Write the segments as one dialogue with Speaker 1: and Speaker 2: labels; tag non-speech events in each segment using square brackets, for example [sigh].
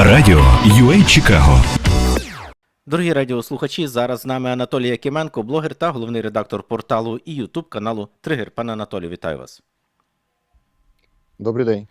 Speaker 1: Радіо UA Чикаго.
Speaker 2: Дорогі радіослухачі, зараз з нами Анатолій Якименко, блогер та головний редактор порталу і Ютуб каналу Тригер. Пане Анатолію, вітаю вас.
Speaker 3: Добрий день.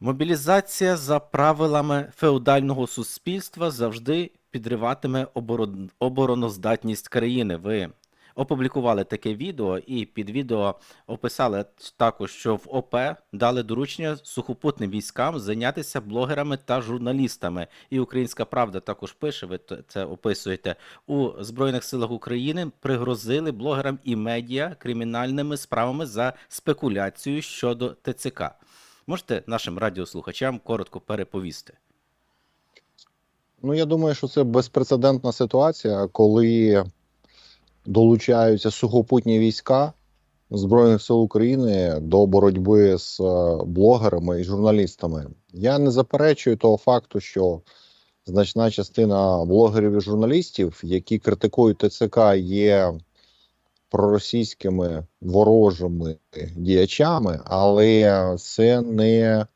Speaker 2: Мобілізація за правилами феодального суспільства завжди підриватиме оборон... обороноздатність країни. Ви опублікували таке відео, і під відео описали також, що в ОП дали доручення сухопутним військам зайнятися блогерами та журналістами. І Українська Правда також пише, ви це описуєте у Збройних силах України. Пригрозили блогерам і медіа кримінальними справами за спекуляцію щодо ТЦК. Можете нашим радіослухачам коротко переповісти?
Speaker 3: Ну, я думаю, що це безпрецедентна ситуація, коли долучаються сухопутні війська Збройних сил України до боротьби з е, блогерами і журналістами. Я не заперечую того факту, що значна частина блогерів і журналістів, які критикують ТЦК, є проросійськими ворожими діячами, але це не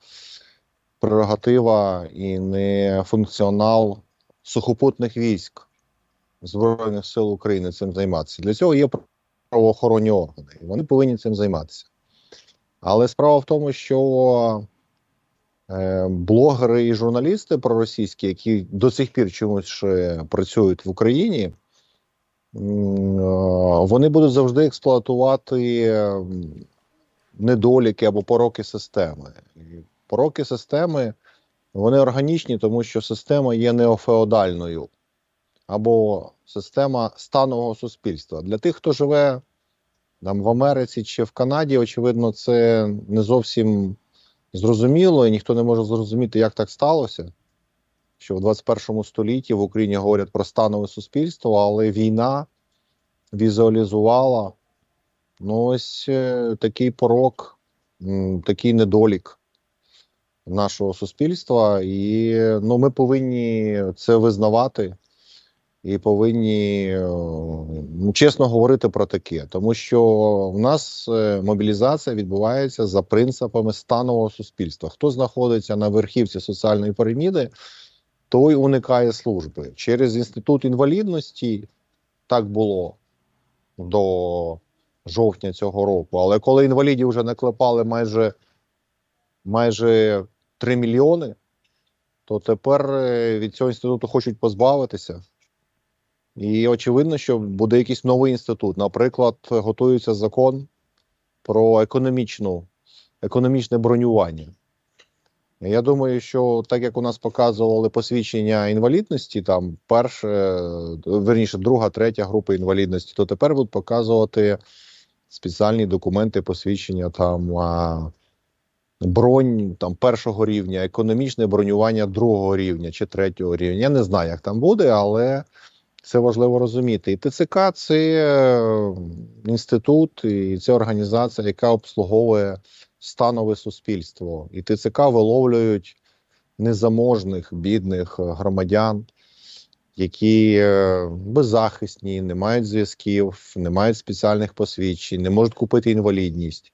Speaker 3: прерогатива і не функціонал сухопутних військ Збройних сил України цим займатися. Для цього є правоохоронні органи, і вони повинні цим займатися. Але справа в тому, що е, блогери і журналісти проросійські, які до сих пір чомусь працюють в Україні, е, вони будуть завжди експлуатувати недоліки або пороки системи. І пороки системи вони органічні, тому що система є неофеодальною або система станового суспільства. Для тих, хто живе там в Америці чи в Канаді, очевидно, це не зовсім зрозуміло, і ніхто не може зрозуміти, як так сталося. Що в 21 столітті в Україні говорять про станове суспільство, але війна візуалізувала ну, ось е, такий порок, такий недолік нашого суспільства, і ну, ми повинні це визнавати і повинні е, ну, чесно говорити про таке, тому що в нас е, мобілізація відбувається за принципами станового суспільства. Хто знаходиться на верхівці соціальної піраміди, той уникає служби через інститут інвалідності. Так було до жовтня цього року. Але коли інвалідів вже наклепали майже майже 3 мільйони, то тепер е, від цього інституту хочуть позбавитися. І очевидно, що буде якийсь новий інститут. Наприклад, готується закон про економічну, економічне бронювання. Я думаю, що так як у нас показували посвідчення інвалідності, там перше, верніше, друга, третя група інвалідності, то тепер будуть показувати спеціальні документи посвідчення там бронь там першого рівня, економічне бронювання другого рівня чи третього рівня. Я не знаю, як там буде, але це важливо розуміти. І ТЦК це е, інститут, і це організація, яка обслуговує станове суспільство. І ТЦК виловлюють незаможних, бідних е, громадян, які е, беззахисні, не мають зв'язків, не мають спеціальних посвідчень, не можуть купити інвалідність.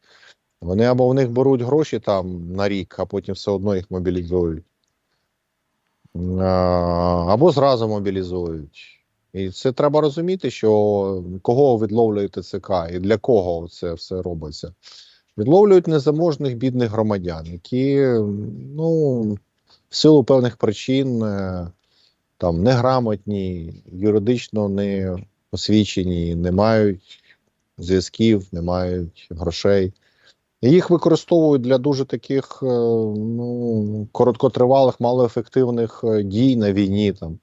Speaker 3: Вони або в них беруть гроші там на рік, а потім все одно їх мобілізують. Або зразу мобілізують. І це треба розуміти, що кого відловлює ТЦК і для кого це все робиться. Відловлюють незаможних бідних громадян, які ну, в силу певних причин е, там неграмотні, юридично не освічені, не мають зв'язків, не мають грошей. І їх використовують для дуже таких е, ну, короткотривалих, малоефективних е, дій на війні. Там.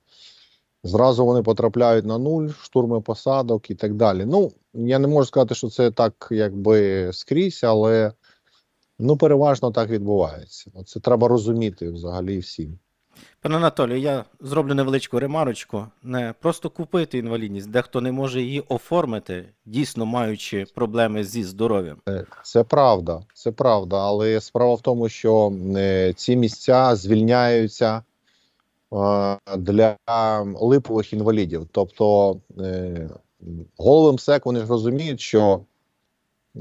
Speaker 3: Зразу вони потрапляють на нуль, штурми посадок і так далі. Ну, я не можу сказати, що це так, якби скрізь, але ну, переважно так відбувається. Це треба розуміти взагалі всім.
Speaker 2: Пане Анатолію, я зроблю невеличку ремарочку. Не просто купити інвалідність, дехто не може її оформити, дійсно маючи проблеми зі здоров'ям.
Speaker 3: Е, Це правда, це правда. Але справа в тому, що е, ці місця звільняються для липових інвалідів. Тобто е, голови МСЕК вони ж розуміють, що е,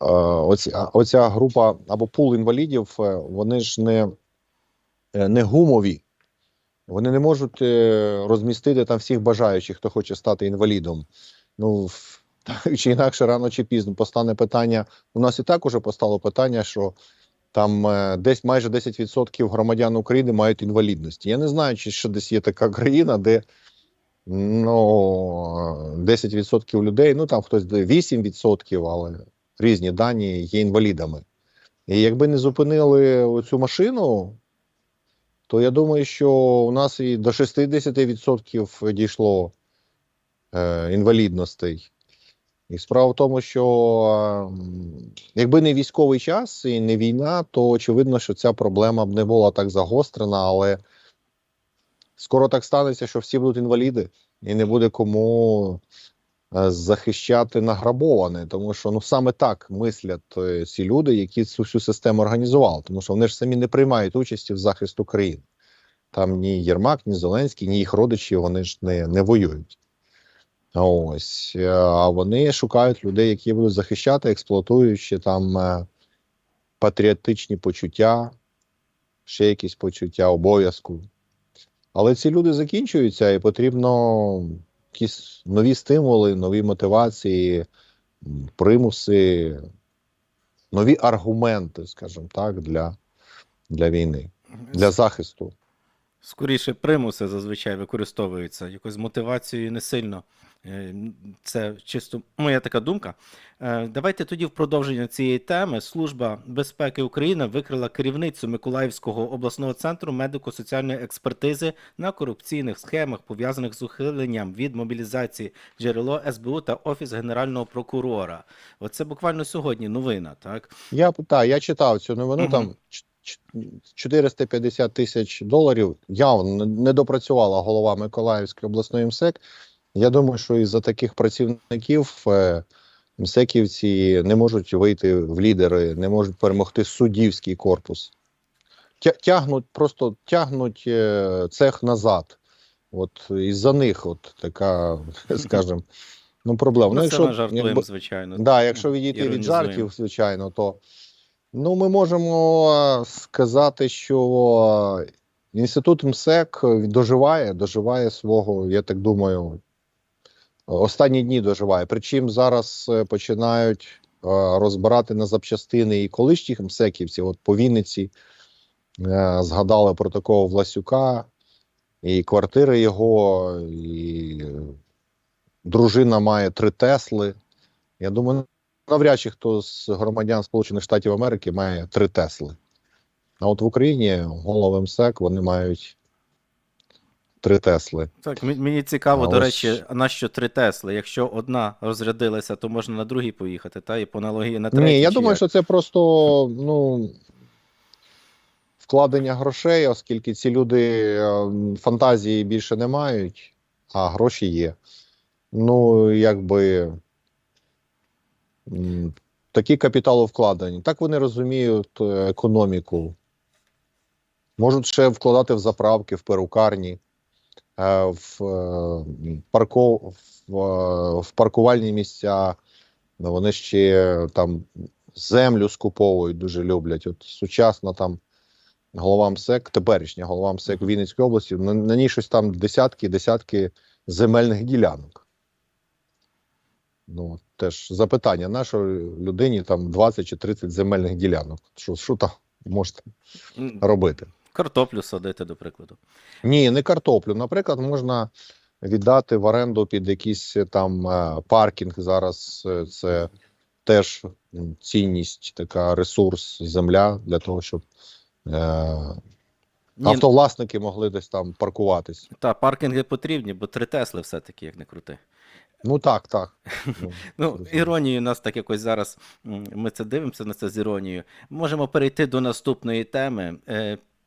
Speaker 3: а- оця група або пул інвалідів, е, вони ж не е, не гумові. Вони не можуть е, розмістити там всіх бажаючих, хто хоче стати інвалідом. Ну, [laughs] так чи інакше, рано чи пізно постане питання. У нас і так уже постало питання, що там е, десь майже 10% громадян України мають інвалідності. Я не знаю, чи ще десь є така країна, де ну, 10% людей, ну там хтось 8%, але різні дані є інвалідами. І якби не зупинили цю машину, то я думаю, що у нас і до 60% дійшло е, інвалідностей. І справа в тому, що якби не військовий час і не війна, то очевидно, що ця проблема б не була так загострена, але скоро так станеться, що всі будуть інваліди, і не буде кому е, захищати награбоване, тому що ну саме так мислять е, ці люди, які цю всю систему організували, тому що вони ж самі не приймають участі в захист України. Там ні Єрмак, ні Зеленський, ні їх родичі вони ж не, не воюють. Ось, е, а вони шукають людей, які будуть захищати, експлуатуючи там е, патріотичні почуття, ще якісь почуття обов'язку. Але ці люди закінчуються, і потрібно якісь нові стимули, нові мотивації, примуси, нові аргументи, скажімо так, для, для війни, для захисту.
Speaker 2: Скоріше примуси зазвичай використовуються. Якось мотивацією не сильно. Е, Це чисто моя така думка. Е, Давайте тоді в продовження цієї теми Служба безпеки України викрила керівницю Миколаївського обласного центру медико-соціальної експертизи на корупційних схемах, пов'язаних з ухиленням від мобілізації джерело СБУ та Офіс Генерального прокурора. Оце буквально сьогодні новина, так?
Speaker 3: Я та, я читав цю новину.
Speaker 2: Мгм.
Speaker 3: Там 450 тисяч доларів явно не допрацювала голова Миколаївської обласної МСЕК. Я думаю, що із-за таких працівників е, МСЕКівці не можуть вийти в лідери, не можуть перемогти суддівський корпус. Тягнуть, просто тягнуть е, цех назад. От із-за них, от така, [laughs] скажімо, ну, проблема.
Speaker 2: Ну, це ми жартуємо,
Speaker 3: якби-
Speaker 2: звичайно.
Speaker 3: Да, якщо відійти від жартів, звичайно, то ну, ми можемо е, сказати, що інститут МСЕК доживає, доживає свого, я так думаю, останні дні доживає. Причому зараз е, починають е, розбирати на запчастини і колишніх МСЕКівців. От по Вінниці е, згадали про такого Власюка, і квартири його, і е, дружина має три Тесли. Я думаю, навряд чи хто з громадян Сполучених Штатів Америки має три Тесли. А от в Україні голови МСЕК вони мають три Тесли.
Speaker 2: Так, мені цікаво,
Speaker 3: А
Speaker 2: до
Speaker 3: ось-
Speaker 2: речі, на що три Тесли? Якщо одна розрядилася, то можна на другій поїхати, та і по аналогії на третій.
Speaker 3: Ні, я думаю,
Speaker 2: як?
Speaker 3: що це просто ну, вкладення грошей, оскільки ці люди е, фантазії більше не мають, а гроші є. Ну, якби такі капіталовкладення. Так вони розуміють е, економіку. Можуть ще вкладати в заправки, в перукарні, е, в, е, парков, в, паркувальні місця. Ну, Вони ще там землю скуповують, дуже люблять. От сучасна там голова МСЕК, теперішня голова МСЕК Вінницької області, на, на ній щось там десятки, десятки земельних ділянок. Ну, теж запитання, нашої людині там 20 чи 30 земельних ділянок. Що, що там можете робити?
Speaker 2: Картоплю садити, до прикладу.
Speaker 3: Ні, не картоплю. Наприклад, можна віддати в оренду під якийсь там е, паркінг. Зараз е, це теж цінність, така ресурс, земля для того, щоб е,
Speaker 2: Ні,
Speaker 3: автовласники могли десь там паркуватись.
Speaker 2: та паркінги потрібні, бо три Тесли все-таки, як не крути.
Speaker 3: Ну так, так. Ну,
Speaker 2: Ну, іронію нас так якось зараз. Ми це дивимося на це з іронією. Можемо перейти до наступної теми.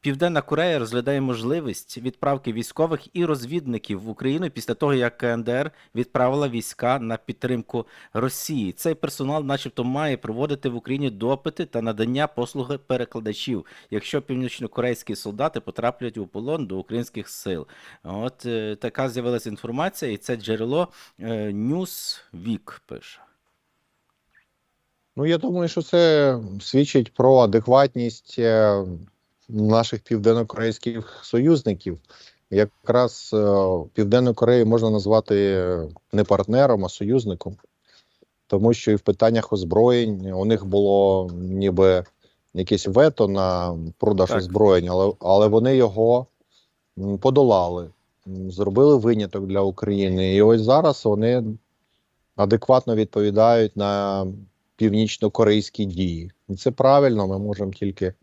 Speaker 2: Південна Корея розглядає можливість відправки військових і розвідників в Україну після того, як КНДР відправила війська на підтримку Росії. Цей персонал, начебто, має проводити в Україні допити та надання послуги перекладачів, якщо північнокорейські солдати потраплять у полон до українських сил. От е, така з'явилася інформація, і це джерело е, Newsweek пише.
Speaker 3: Ну, я думаю, що це свідчить про адекватність е, наших південнокорейських союзників. Якраз е, Південну Корею можна назвати е, не партнером, а союзником, тому що і в питаннях озброєнь у них було ніби якесь вето на продаж
Speaker 2: Так.
Speaker 3: озброєнь, але, але вони його подолали, зробили виняток для України. І ось зараз вони адекватно відповідають на північно-корейські дії. І це правильно, ми можемо тільки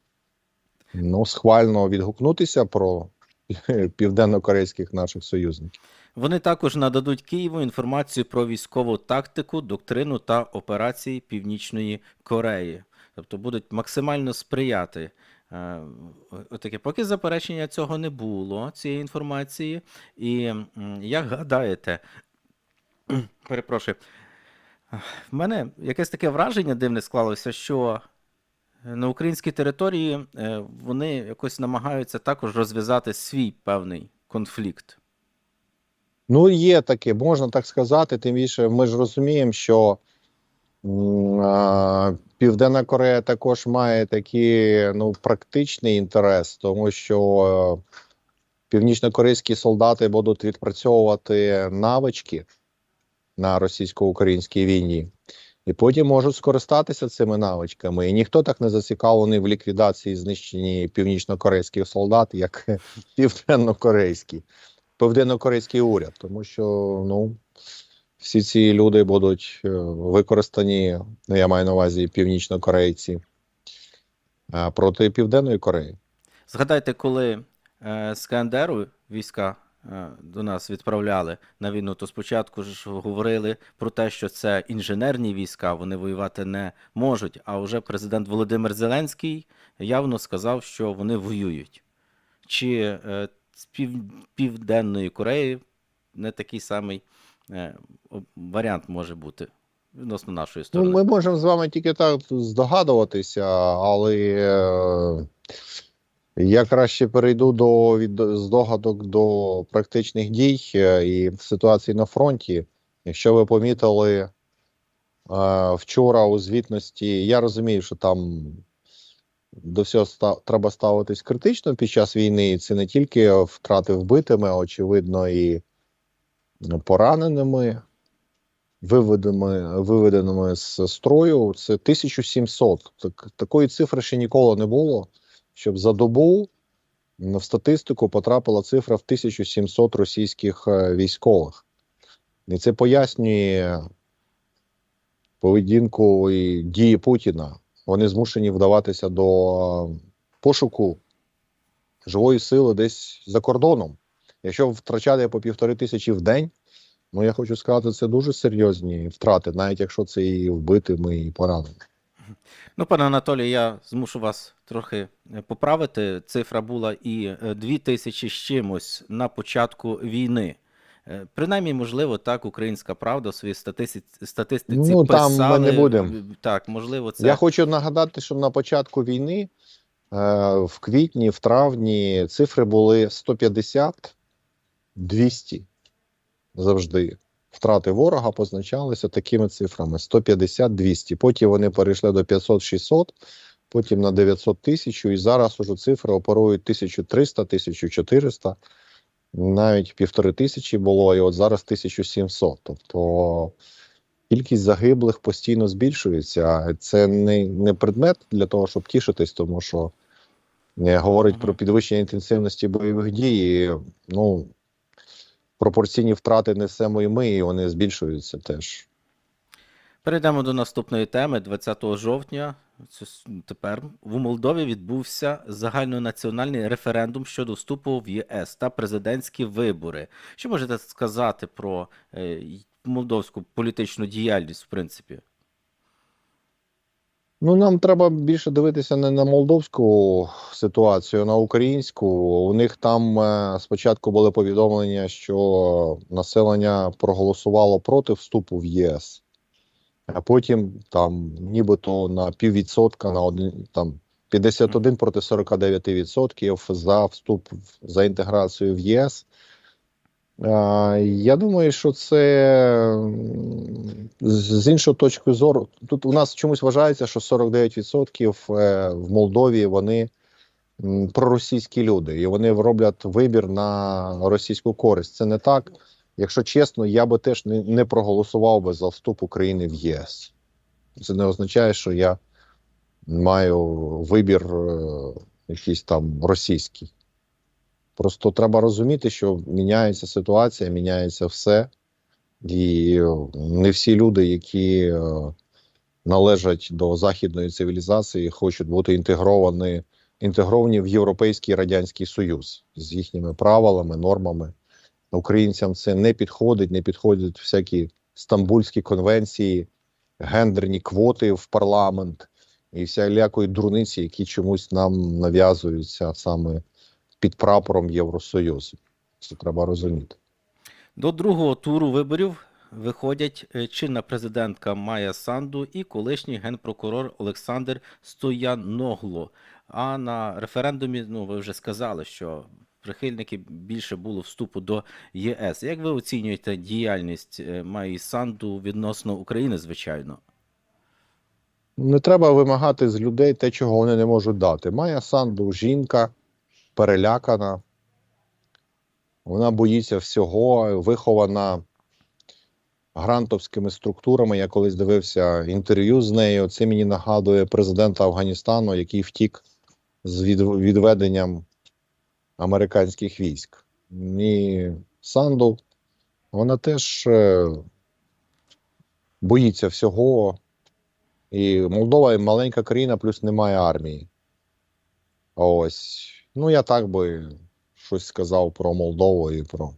Speaker 3: ну, схвально відгукнутися про [laughs] південно-корейських наших союзників.
Speaker 2: Вони також нададуть Києву інформацію про військову тактику, доктрину та операції Північної Кореї. Тобто будуть максимально сприяти. е, Отаке, поки заперечення цього не було, цієї інформації. І як гадаєте, [clears throat] перепрошую, в мене якесь таке враження дивне склалося, що на українській території е, вони якось намагаються також розв'язати свій певний конфлікт.
Speaker 3: Ну, є таке, можна так сказати. Тим більше ми ж розуміємо, що Південна Корея також має такий ну, практичний інтерес, тому що е, північно-корейські солдати будуть відпрацьовувати навички на російсько-українській війні. І потім можуть скористатися цими навичками. І ніхто так не зацікавлений в ліквідації знищенні північно-корейських солдат, як [laughs] південно-корейські, південно-корейський уряд, тому що ну, всі ці люди будуть е, використані, ну, я маю на увазі північно-корейці, е, проти Південної Кореї.
Speaker 2: Згадайте, коли е, з КНДРу війська е, до нас відправляли на війну, то спочатку ж говорили про те, що це інженерні війська, вони воювати не можуть. А вже президент Володимир Зеленський явно сказав, що вони воюють. Чи е, з пів, Південної Кореї не такий самий е, варіант може бути відносно нашої
Speaker 3: Ну,
Speaker 2: сторони?
Speaker 3: ми можемо з вами тільки так здогадуватися, але е, я краще перейду до від здогадок до практичних дій е, і ситуації на фронті. Якщо ви помітили е, вчора у звітності, я розумію, що там до всього ста- треба ставитись критично під час війни. Це не тільки втрати вбитими, очевидно, і пораненими виведеними, виведеними з строю, це 1700. Так, такої цифри ще ніколи не було, щоб за добу в статистику потрапила цифра в 1700 російських е, військових. І це пояснює поведінку і дії Путіна. Вони змушені вдаватися до е, пошуку живої сили десь за кордоном. Якщо втрачати по півтори тисячі в день, Ну, я хочу сказати, це дуже серйозні втрати, навіть якщо це і вбитими, і пораненими.
Speaker 2: Ну, пане Анатолію, я змушу вас трохи е, поправити. Цифра була і е, дві тисячі з чимось на початку війни. Е, Принаймні, можливо, так українська правда в своїй статистиці, статистиці
Speaker 3: Ну, там ми не будемо.
Speaker 2: Так, можливо, це
Speaker 3: Я хочу нагадати, що на початку війни, в квітні, в травні, цифри були 150, 200 завжди. Втрати ворога позначалися такими цифрами: 150-200. Потім вони перейшли до 500-600, потім на 900 тисяч, і зараз уже цифри оперують 1300-1400, навіть півтори тисячі було, і от зараз 1700. Тобто кількість загиблих постійно збільшується. Це не, не предмет для того, щоб тішитись, тому що е, говорить про підвищення інтенсивності бойових дій. і, Ну, пропорційні втрати несемо і ми, і вони збільшуються теж.
Speaker 2: Перейдемо до наступної теми. 20 жовтня, тепер в Молдові відбувся загальнонаціональний референдум щодо вступу в ЄС та президентські вибори. Що можете сказати про е, молдовську політичну діяльність, в принципі?
Speaker 3: Ну, нам треба більше дивитися не на молдовську ситуацію, а на українську. У них там е, спочатку були повідомлення, що населення проголосувало проти вступу в ЄС, а потім там нібито на піввідсотка, на один там 51 проти 49 відсотків за вступ за інтеграцію в ЄС. Я думаю, що це з іншої точки зору. Тут у нас чомусь вважається, що 49% е, в Молдові вони проросійські люди, і вони роблять вибір на російську користь. Це не так. Якщо чесно, я би теж не, не проголосував би за вступ України в ЄС. Це не означає, що я маю вибір е, якийсь там російський. Просто треба розуміти, що міняється ситуація, міняється все. І е, не всі люди, які е, належать до західної цивілізації, хочуть бути інтегровані, інтегровані в Європейський Радянський Союз з їхніми правилами, нормами. Українцям це не підходить, не підходять всякі стамбульські конвенції, гендерні квоти в парламент і всілякої дурниці, які чомусь нам нав'язуються саме під прапором Євросоюзу. Це треба розуміти.
Speaker 2: До другого туру виборів виходять е, чинна президентка Майя Санду і колишній генпрокурор Олександр Стояногло. А на референдумі, ну ви вже сказали, що прихильники більше було вступу до ЄС. Як ви оцінюєте діяльність е, Майї Санду відносно України, звичайно?
Speaker 3: Не треба вимагати з людей те, чого вони не можуть дати. Майя Санду жінка перелякана, вона боїться всього, вихована грантовськими структурами. Я колись дивився інтерв'ю з нею. Це мені нагадує президента Афганістану, який втік з від, відведенням американських військ. І Санду, вона теж е, боїться всього. І Молдова маленька країна, плюс немає армії. Ось. Ну, я так би щось сказав про Молдову і про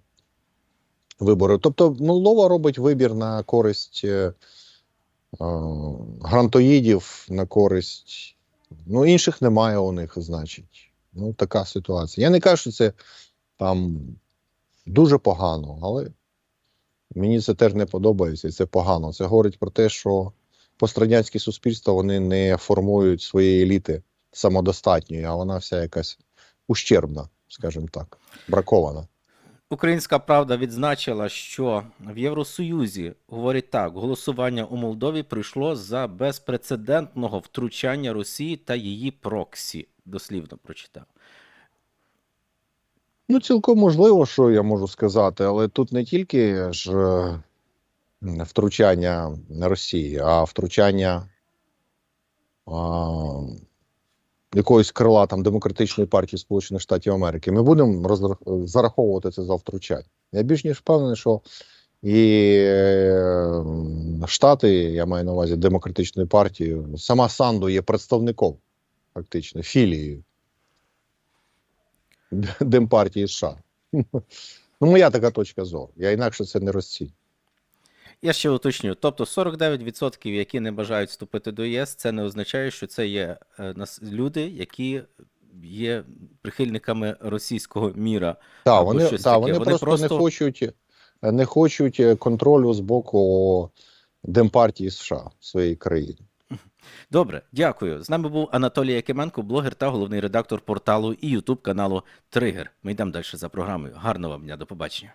Speaker 3: вибори. Тобто, Молдова робить вибір на користь е, е, грантоїдів, на користь. Ну, інших немає у них, значить. Ну, така ситуація. Я не кажу, що це там дуже погано, але мені це теж не подобається, і це погано. Це говорить про те, що пострадянське суспільство вони не формують своєї еліти самодостатньої, а вона вся якась ущербна, скажімо так, бракована.
Speaker 2: Українська правда відзначила, що в Євросоюзі говорять так: голосування у Молдові прийшло за безпрецедентного втручання Росії та її проксі. Дослівно прочитав.
Speaker 3: Ну, цілком можливо, що я можу сказати, але тут не тільки ж е, втручання Росії, а втручання а, якоїсь крила там демократичної партії Сполучених Штатів Америки. Ми будемо розрах- зараховувати це за втручання. Я більш ніж впевнений, що і е, Штати, я маю на увазі демократичної партії, сама Санду є представником, фактично, філією Демпартії США. [laughs] Ну, моя така точка зору. Я інакше це не розцінюю.
Speaker 2: Я ще уточню. Тобто 49%, які не бажають вступити до ЄС, це не означає, що це є е, люди, які є прихильниками російського міра.
Speaker 3: Так, вони,
Speaker 2: щось
Speaker 3: та,
Speaker 2: таке.
Speaker 3: вони,
Speaker 2: Вони
Speaker 3: просто,
Speaker 2: просто-
Speaker 3: не хочуть не хочуть е, контролю з боку Демпартії США своєї країни.
Speaker 2: Добре, дякую. З нами був Анатолій Якименко, блогер та головний редактор порталу і Ютуб каналу Тригер. Ми йдемо далі за програмою. Гарного вам дня, до побачення.